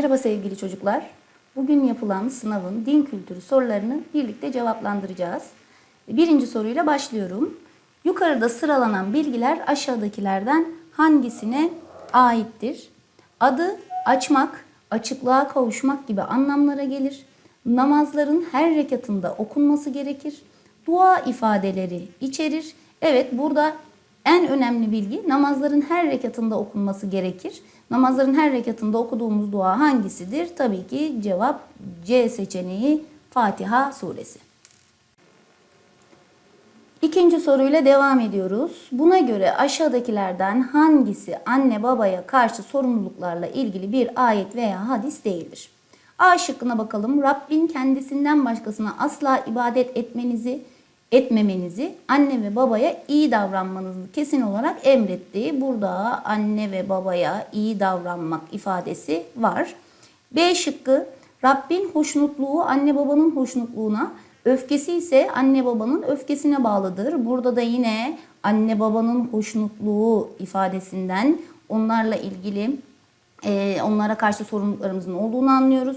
Merhaba sevgili çocuklar. Bugün yapılan sınavın din kültürü sorularını birlikte cevaplandıracağız. Birinci soruyla başlıyorum. Yukarıda sıralanan bilgiler aşağıdakilerden hangisine aittir? Adı açmak, açıklığa kavuşmak gibi anlamlara gelir. Namazların her rekatında okunması gerekir. Dua ifadeleri içerir. Evet burada en önemli bilgi namazların her rekatında okunması gerekir. Namazların her rekatında okuduğumuz dua hangisidir? Tabii ki cevap C seçeneği Fatiha suresi. İkinci soruyla devam ediyoruz. Buna göre aşağıdakilerden hangisi anne babaya karşı sorumluluklarla ilgili bir ayet veya hadis değildir? A şıkkına bakalım. Rabbin kendisinden başkasına asla ibadet etmenizi, etmemenizi, anne ve babaya iyi davranmanızı kesin olarak emrettiği burada anne ve babaya iyi davranmak ifadesi var. B şıkkı Rabbin hoşnutluğu anne babanın hoşnutluğuna, öfkesi ise anne babanın öfkesine bağlıdır. Burada da yine anne babanın hoşnutluğu ifadesinden onlarla ilgili e, onlara karşı sorumluluklarımızın olduğunu anlıyoruz.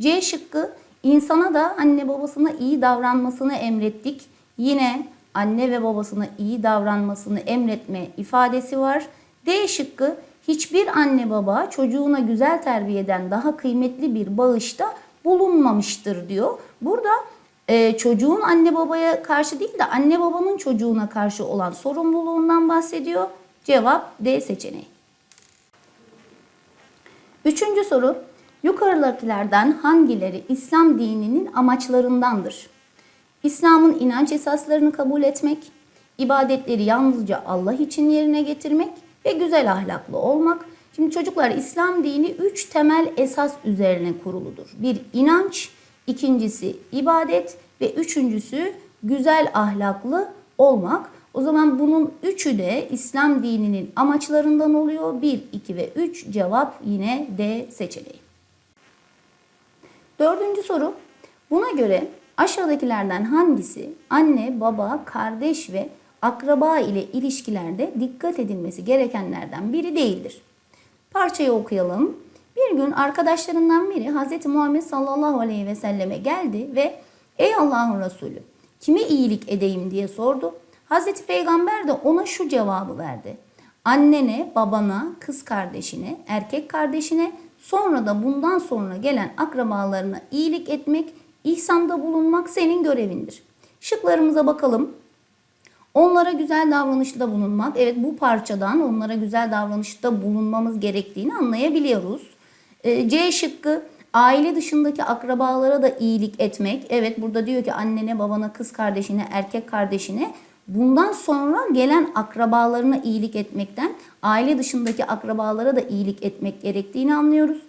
C şıkkı insana da anne babasına iyi davranmasını emrettik. Yine anne ve babasına iyi davranmasını emretme ifadesi var. D şıkkı hiçbir anne baba çocuğuna güzel terbiyeden daha kıymetli bir bağışta bulunmamıştır diyor. Burada e, çocuğun anne babaya karşı değil de anne babanın çocuğuna karşı olan sorumluluğundan bahsediyor. Cevap D seçeneği. Üçüncü soru. Yukarıdakilerden hangileri İslam dininin amaçlarındandır? İslam'ın inanç esaslarını kabul etmek, ibadetleri yalnızca Allah için yerine getirmek ve güzel ahlaklı olmak. Şimdi çocuklar İslam dini üç temel esas üzerine kuruludur. Bir inanç, ikincisi ibadet ve üçüncüsü güzel ahlaklı olmak. O zaman bunun üçü de İslam dininin amaçlarından oluyor. 1, 2 ve 3 cevap yine D seçeneği. Dördüncü soru. Buna göre aşağıdakilerden hangisi anne, baba, kardeş ve akraba ile ilişkilerde dikkat edilmesi gerekenlerden biri değildir? Parçayı okuyalım. Bir gün arkadaşlarından biri Hz. Muhammed sallallahu aleyhi ve selleme geldi ve Ey Allah'ın Resulü kime iyilik edeyim diye sordu. Hz. Peygamber de ona şu cevabı verdi. Annene, babana, kız kardeşine, erkek kardeşine sonra da bundan sonra gelen akrabalarına iyilik etmek, ihsanda bulunmak senin görevindir. Şıklarımıza bakalım. Onlara güzel davranışta bulunmak. Evet bu parçadan onlara güzel davranışta bulunmamız gerektiğini anlayabiliyoruz. Ee, C şıkkı aile dışındaki akrabalara da iyilik etmek. Evet burada diyor ki annene, babana, kız kardeşine, erkek kardeşine bundan sonra gelen akrabalarına iyilik etmekten aile dışındaki akrabalara da iyilik etmek gerektiğini anlıyoruz.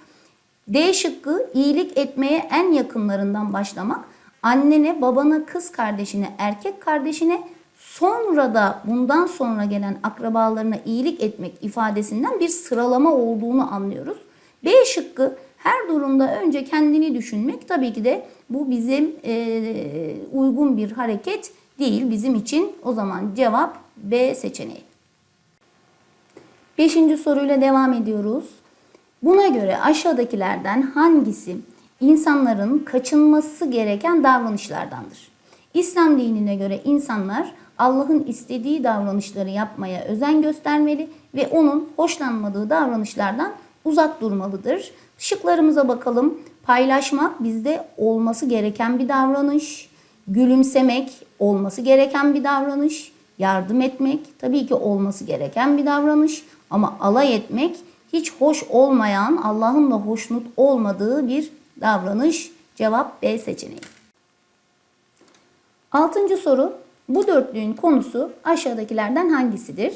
D şıkkı iyilik etmeye en yakınlarından başlamak. Annene, babana, kız kardeşine, erkek kardeşine sonra da bundan sonra gelen akrabalarına iyilik etmek ifadesinden bir sıralama olduğunu anlıyoruz. B şıkkı her durumda önce kendini düşünmek tabii ki de bu bizim e, uygun bir hareket değil bizim için. O zaman cevap B seçeneği. Beşinci soruyla devam ediyoruz. Buna göre aşağıdakilerden hangisi insanların kaçınması gereken davranışlardandır? İslam dinine göre insanlar Allah'ın istediği davranışları yapmaya özen göstermeli ve onun hoşlanmadığı davranışlardan uzak durmalıdır. Şıklarımıza bakalım. Paylaşmak bizde olması gereken bir davranış. Gülümsemek olması gereken bir davranış. Yardım etmek tabii ki olması gereken bir davranış. Ama alay etmek hiç hoş olmayan, Allah'ın da hoşnut olmadığı bir davranış. Cevap B seçeneği. Altıncı soru. Bu dörtlüğün konusu aşağıdakilerden hangisidir?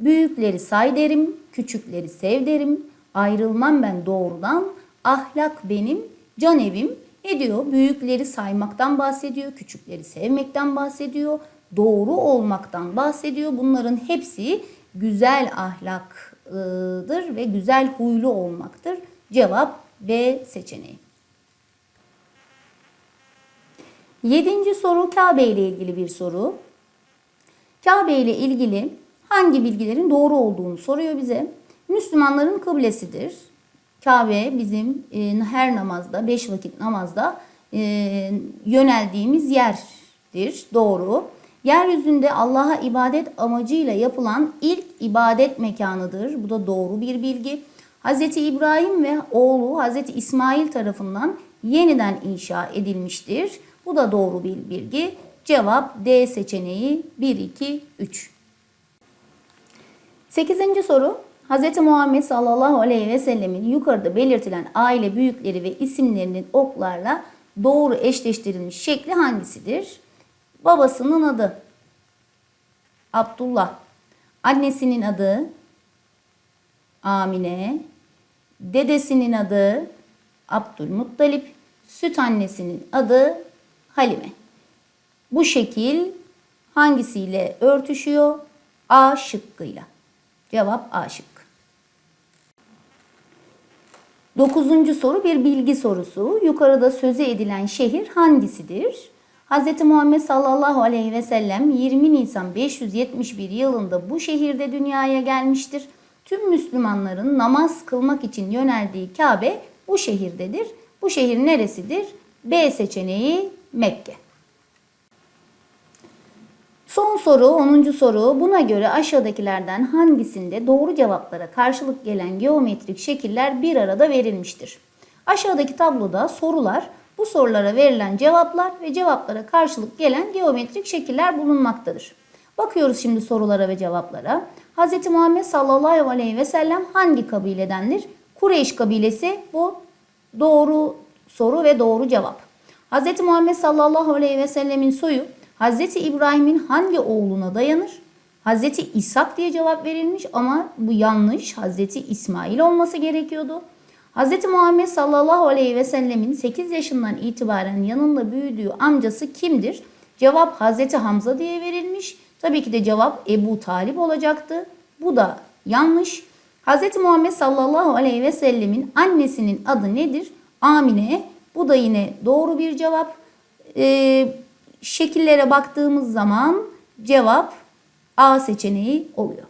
Büyükleri say derim, küçükleri sev derim, ayrılmam ben doğrudan, ahlak benim, can evim. Ne diyor? Büyükleri saymaktan bahsediyor, küçükleri sevmekten bahsediyor, doğru olmaktan bahsediyor. Bunların hepsi güzel ahlakdır ve güzel huylu olmaktır. Cevap B seçeneği. Yedinci soru Kabe ile ilgili bir soru. Kabe ile ilgili hangi bilgilerin doğru olduğunu soruyor bize. Müslümanların kıblesidir. Kabe bizim e, her namazda, beş vakit namazda e, yöneldiğimiz yerdir. Doğru. Yeryüzünde Allah'a ibadet amacıyla yapılan ilk ibadet mekanıdır. Bu da doğru bir bilgi. Hz. İbrahim ve oğlu Hz. İsmail tarafından yeniden inşa edilmiştir. Bu da doğru bir bilgi. Cevap D seçeneği 1, 2, 3. Sekizinci soru. Hz. Muhammed sallallahu aleyhi ve sellemin yukarıda belirtilen aile büyükleri ve isimlerinin oklarla doğru eşleştirilmiş şekli hangisidir? Babasının adı Abdullah. Annesinin adı Amine. Dedesinin adı Abdülmuttalip. Süt annesinin adı Halime. Bu şekil hangisiyle örtüşüyor? A şıkkıyla. Cevap A şıkkı. Dokuzuncu soru bir bilgi sorusu. Yukarıda sözü edilen şehir hangisidir? Hz. Muhammed sallallahu aleyhi ve sellem 20 Nisan 571 yılında bu şehirde dünyaya gelmiştir. Tüm Müslümanların namaz kılmak için yöneldiği Kabe bu şehirdedir. Bu şehir neresidir? B seçeneği Mekke. Son soru 10. soru. Buna göre aşağıdakilerden hangisinde doğru cevaplara karşılık gelen geometrik şekiller bir arada verilmiştir? Aşağıdaki tabloda sorular, bu sorulara verilen cevaplar ve cevaplara karşılık gelen geometrik şekiller bulunmaktadır. Bakıyoruz şimdi sorulara ve cevaplara. Hz. Muhammed sallallahu aleyhi ve sellem hangi kabiledendir? Kureyş kabilesi bu doğru soru ve doğru cevap. Hz. Muhammed sallallahu aleyhi ve sellemin soyu Hz. İbrahim'in hangi oğluna dayanır? Hz. İshak diye cevap verilmiş ama bu yanlış. Hz. İsmail olması gerekiyordu. Hz. Muhammed sallallahu aleyhi ve sellemin 8 yaşından itibaren yanında büyüdüğü amcası kimdir? Cevap Hz. Hamza diye verilmiş. Tabii ki de cevap Ebu Talip olacaktı. Bu da yanlış. Hz. Muhammed sallallahu aleyhi ve sellemin annesinin adı nedir? Amine. Bu da yine doğru bir cevap. Ee, şekillere baktığımız zaman cevap A seçeneği oluyor.